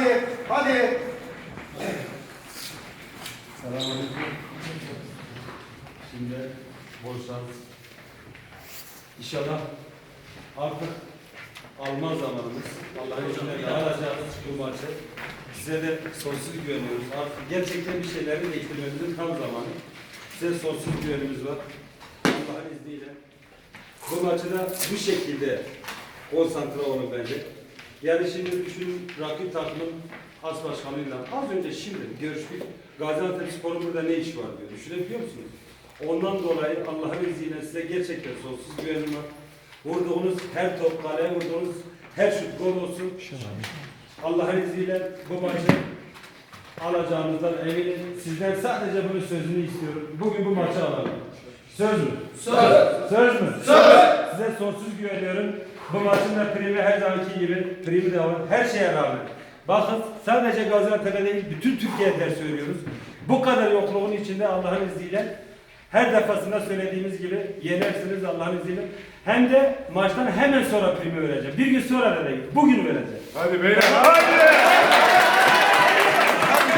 Hadi, hadi. Selamünaleyküm. Şimdi şans. İnşallah artık alma zamanımız. Allah'ın izniyle alacağımız bu maçı. Size de sonsuz güveniyoruz. Artık gerçekten bir şeyleri değiştirmemizin tam zamanı. Size sonsuz güvenimiz var. Allah'ın izniyle. Bu maçı da bu şekilde konsantre olun bence. Yani şimdi düşünün rakip takımın as başkanıyla az önce şimdi görüştük. Gaziantep Spor'un burada ne işi var diyor. Düşünebiliyor musunuz? Ondan dolayı Allah'ın izniyle size gerçekten sonsuz güvenim var. Vurduğunuz her top kaleye vurduğunuz her şut gol olsun. Allah'ın izniyle bu maçı alacağınızdan eminim. Sizden sadece bunun sözünü istiyorum. Bugün bu maçı alalım. Söz mü? Söz. Söz mü? Size sonsuz güveniyorum. Bu maçın da primi her zamanki gibi primi de var. Her şeye rağmen. Bakın sadece Gaziantep'e değil bütün Türkiye'de söylüyoruz. Bu kadar yokluğun içinde Allah'ın izniyle her defasında söylediğimiz gibi yenersiniz Allah'ın izniyle. Hem de maçtan hemen sonra primi vereceğim. Bir gün sonra da değil. Bugün vereceğim. Hadi beyler, hadi.